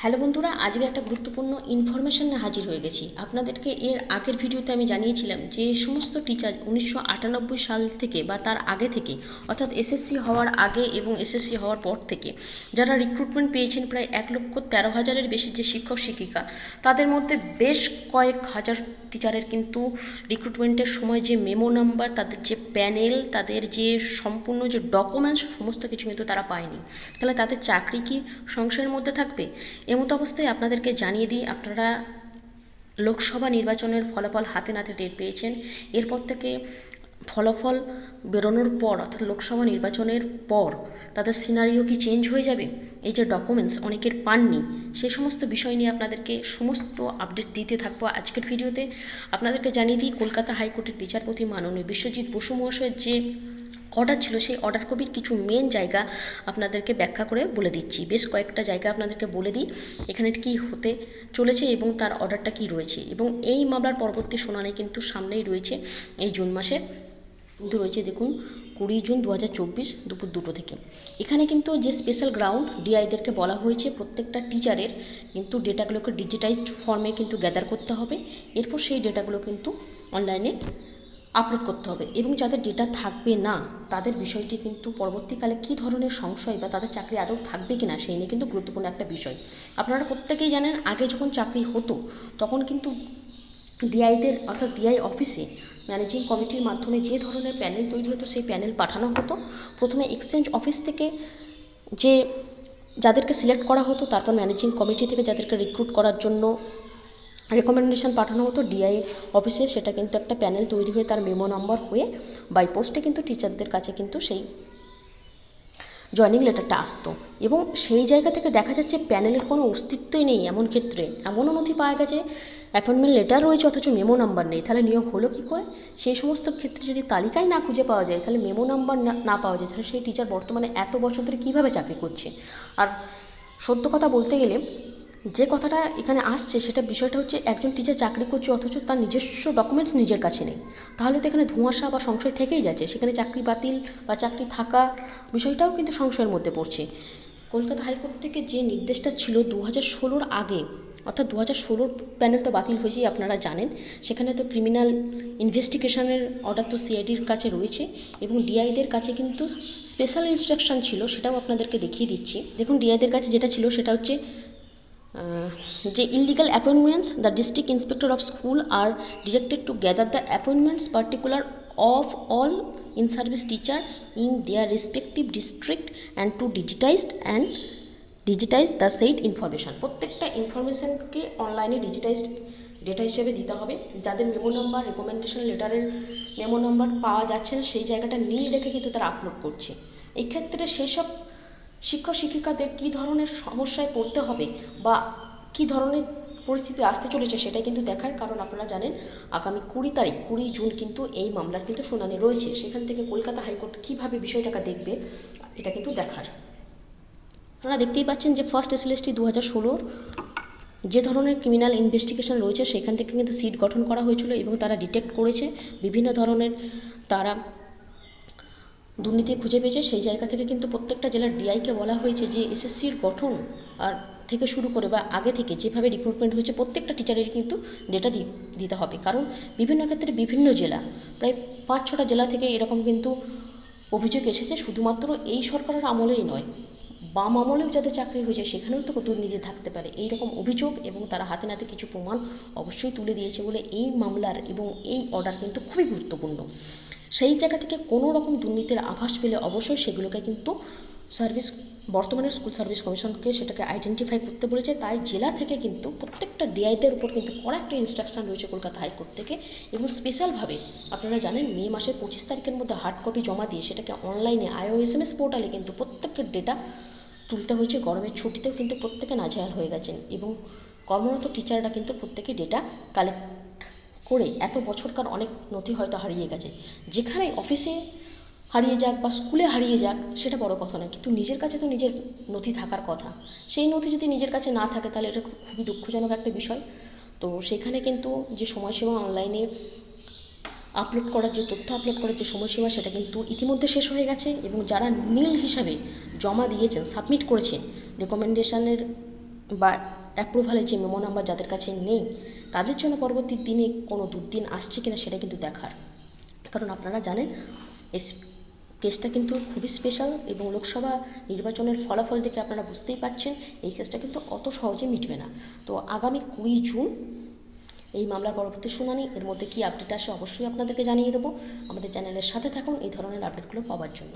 Hello বন্ধুরা, আজকে একটা গুরুত্বপূর্ণ ইনফরমেশন হাজির হয়ে গেছি। আপনাদেরকে এর আগের ভিডিওতে আমি জানিয়েছিলাম যে, সমস্ত টিচার উনিশশো আটানব্বই সাল থেকে বা তার আগে থেকে, অর্থাৎ এসএসসি হওয়ার আগে এবং এসএসসি হওয়ার পর থেকে, যারা রিক্রুটমেন্ট পেয়েছেন প্রায় এক লক্ষ তেরো হাজারের বেশি যে শিক্ষক, শিক্ষিকা, তাদের মধ্যে বেশ কয়েক হাজার টিচারের কিন্তু রিক্রুটমেন্টের সময় যে মেমো নাম্বার তাদের যে প্যানেল তাদের যে সম্পূর্ণ যে ডকুমেন্টস সমস্ত কিছু কিন্তু তারা পায়নি। তাহলে তাদের চাকরি কি সংশয়ের মধ্যে থাকবে? এমতো অবস্থায় আপনাদেরকে জানিয়ে দিই, আপনারা লোকসভা নির্বাচনের ফলাফল হাতে নাতে টের পেয়েছেন। এরপর থেকে ফলাফল বেরোনোর পর, অর্থাৎ লোকসভা নির্বাচনের পর, তাদের সিনারিও কি চেঞ্জ হয়ে যাবে? এই যে ডকুমেন্টস অনেকের পাননি, সে সমস্ত বিষয় নিয়ে আপনাদেরকে সমস্ত আপডেট দিতে থাকব আজকের ভিডিওতে আপনাদেরকে জানিয়ে দিই, কলকাতা হাইকোর্টের বিচারপতি মাননীয় বিশ্বজিৎ বসু মহাশয়ের যে অর্ডার ছিল, সেই অর্ডার কপির কিছু মেন জায়গা আপনাদেরকে ব্যাখ্যা করে বলে দিচ্ছি। বেশ কয়েকটা জায়গা আপনাদেরকে বলে দিই, এখানে কি হতে চলেছে এবং তার অর্ডারটা কি রয়েছে। এবং এই মামলার পরবর্তী শুনানি কিন্তু সামনেই রয়েছে, এই জুন মাসে কিন্তু রয়েছে দেখুন, কুড়ি জুন দু হাজার চব্বিশ দুপুর দুটো থেকে। এখানে কিন্তু যে স্পেশাল গ্রাউন্ড ডিআইদেরকে বলা হয়েছে, প্রত্যেকটা টিচারের কিন্তু ডেটাগুলোকে ডিজিটাইজড ফর্মে কিন্তু গ্যাদার করতে হবে। এরপর সেই ডেটাগুলো কিন্তু অনলাইনে আপলোড করতে হবে। এবং যাদের ডেটা থাকবে না, তাদের বিষয়টি কিন্তু পরবর্তীকালে কী ধরনের সংশয় বা তাদের চাকরি আদৌ থাকবে কি না সেই নিয়ে কিন্তু গুরুত্বপূর্ণ একটা বিষয়। আপনারা প্রত্যেকেই জানেন, আগে যখন চাকরি হতো, তখন কিন্তু ডিআইদের অর্থাৎ ডিআই অফিসে ম্যানেজিং কমিটির মাধ্যমে যে ধরনের প্যানেল তৈরি হতো, সেই প্যানেল পাঠানো হতো। প্রথমে এক্সচেঞ্জ অফিস থেকে যে যাদেরকে সিলেক্ট করা হতো, তারপর ম্যানেজিং কমিটি থেকে যাদেরকে রিক্রুট করার জন্য রেকমেন্ডেশন পাঠানো হতো ডিআই অফিসে সেটা কিন্তু একটা প্যানেল তৈরি হয়ে তার মেমো নাম্বার হয়ে বাই পোস্টে কিন্তু টিচারদের কাছে কিন্তু সেই জয়নিং লেটারটা আসতো। এবং সেই জায়গা থেকে দেখা যাচ্ছে প্যানেলের কোনো অস্তিত্বই নেই এমন ক্ষেত্রে। এমনও নথি পাওয়া গেছে অ্যাপয়েন্টমেন্ট লেটার রয়েছে অথচ মেমো নাম্বার নেই। তাহলে নিয়োগ হলো কী করে? সেই সমস্ত ক্ষেত্রে যদি তালিকায় না খুঁজে পাওয়া যায়, তাহলে মেমো নাম্বার না না পাওয়া যায়। তাহলে সেই টিচার বর্তমানে এত বছর ধরে কীভাবে চাকরি করছে? আর সত্য কথা বলতে গেলে যে কথাটা এখানে আসছে, সেটা বিষয়টা হচ্ছে একজন টিচার চাকরি করছে, অথচ তার নিজস্ব ডকুমেন্টস নিজের কাছে নেই। তাহলে তো এখানে ধোঁয়াশা বা সংশয় থেকেই যাচ্ছে। সেখানে চাকরি বাতিল বা চাকরি থাকা বিষয়টাও কিন্তু সংশয়ের মধ্যে পড়ছে। কলকাতা হাইকোর্ট থেকে যে নির্দেশটা ছিল দু হাজার ষোলোর আগে, অর্থাৎ দু হাজার ষোলোর প্যানেল তো বাতিল হয়েছেই আপনারা জানেন। সেখানে তো ক্রিমিনাল ইনভেস্টিগেশনের অর্ডার তো সিআইডির কাছে রয়েছে এবং ডিআইদের কাছে কিন্তু স্পেশাল ইনস্ট্রাকশন ছিল, সেটাও আপনাদেরকে দেখিয়ে দিচ্ছি। দেখুন ডিআইদের কাছে যেটা ছিল, সেটা হচ্ছে যে illegal appointments the district inspector of school are directed to gather the appointments particular of all in service teacher in their respective district and to digitized and digitize the said information প্রত্যেকটা ইনফরমেশানকে অনলাইনে digitized data হিসেবে দিতে হবে। যাদের memo number recommendation লেটারের memo number পাওয়া যাচ্ছে না, সেই জায়গাটা নিয়ে রেখে কিন্তু তারা আপলোড করছে। এক্ষেত্রে সেসব শিক্ষক, শিক্ষিকাদের কী ধরনের সমস্যায় পড়তে হবে বা কী ধরনের পরিস্থিতি আসতে চলেছে সেটাই কিন্তু দেখার কারণ আপনারা জানেন, আগামী কুড়ি তারিখ, কুড়ি জুন কিন্তু এই মামলার কিন্তু শুনানি রয়েছে। সেখান থেকে কলকাতা হাইকোর্ট কীভাবে বিষয়টাকে দেখবে, এটা কিন্তু দেখার। আপনারা দেখতেই পাচ্ছেন যে ফার্স্ট এসএলএসটি দু হাজার ষোলোর যে ধরনের ক্রিমিনাল ইনভেস্টিগেশন রয়েছে, সেখান থেকে কিন্তু সিট গঠন করা হয়েছিল এবং তারা ডিটেক্ট করেছে। বিভিন্ন ধরনের তারা দুর্নীতি খুঁজে পেয়েছে, সেই জায়গা থেকে কিন্তু প্রত্যেকটা জেলার ডিআইকে বলা হয়েছে যে এসএসসির গঠন আর থেকে শুরু করে বা আগে থেকে যেভাবে রিক্রুটমেন্ট হয়েছে, প্রত্যেকটা টিচারের কিন্তু ডেটা দিতে হবে। কারণ বিভিন্ন ক্ষেত্রে বিভিন্ন জেলা, প্রায় পাঁচ ছটা জেলা থেকে এরকম কিন্তু অভিযোগ এসেছে, শুধুমাত্র এই সরকারের আমলেই নয়, বাম আমলেও যাদের চাকরি হয়েছে সেখানেও তো দুর্নীতি থাকতে পারে। এই রকম অভিযোগ এবং তারা হাতে নাতে কিছু প্রমাণ অবশ্যই তুলে দিয়েছে বলে এই মামলার এবং এই অর্ডার কিন্তু খুবই গুরুত্বপূর্ণ। সেই জায়গা থেকে কোনো রকম দুর্নীতির আভাস পেলে অবশ্যই সেগুলোকে কিন্তু সার্ভিস, বর্তমানে স্কুল সার্ভিস কমিশনকে সেটাকে আইডেন্টিফাই করতে বলেছে। তাই জেলা থেকে কিন্তু প্রত্যেকটা ডিআইদের উপর কিন্তু কড়া একটা ইনস্ট্রাকশন রয়েছে কলকাতা হাইকোর্ট থেকে এবং স্পেশালভাবে আপনারা জানেন মে মাসের পঁচিশ তারিখের মধ্যে হার্ড কপি জমা দিয়ে সেটাকে অনলাইনে আইওএসএমএস পোর্টালে কিন্তু প্রত্যেকের ডেটা তুলতে হয়েছে। গরমের ছুটিতেও কিন্তু প্রত্যেকে নাজেহাল হয়ে গেছেন এবং কর্মরত টিচাররা কিন্তু প্রত্যেকে ডেটা কালেক্ট করে এত বছরকার অনেক নথি হয়তো হারিয়ে গেছে। যেখানে অফিসে হারিয়ে যাক বা স্কুলে হারিয়ে যাক, সেটা বড় কথা নয়। কিন্তু নিজের কাছে তো নিজের নথি থাকার কথা। সেই নথি যদি নিজের কাছে না থাকে, তাহলে এটা খুবই দুঃখজনক একটা বিষয়। তো সেখানে কিন্তু যে সময়সীমা অনলাইনে আপলোড করার যে তথ্য আপলোড করার যে সময়সীমা, সেটা কিন্তু ইতিমধ্যে শেষ হয়ে গেছে এবং যারা নীল হিসাবে জমা দিয়েছেন সাবমিট করেছেন রেকমেন্ডেশনের বা অ্যাপ্রুভালের যে মেমো নাম্বার যাদের কাছে নেই তাদের জন্য পরবর্তী দিনে কোনো দুর্দিন আসছে কিনা সেটা কিন্তু দেখার। কারণ আপনারা জানেন, এস কেসটা কিন্তু খুবই স্পেশাল এবং লোকসভা নির্বাচনের ফলাফল দেখে আপনারা বুঝতেই পারছেন, এই কেসটা কিন্তু অত সহজে মিটবে না। তো আগামী কুড়ি জুন এই মামলার পরবর্তী শুনানি, এর মধ্যে কী আপডেট আসে অবশ্যই আপনাদেরকে জানিয়ে দেবো। আমাদের চ্যানেলের সাথে থাকুন, এই ধরনের আপডেটগুলো পাওয়ার জন্য।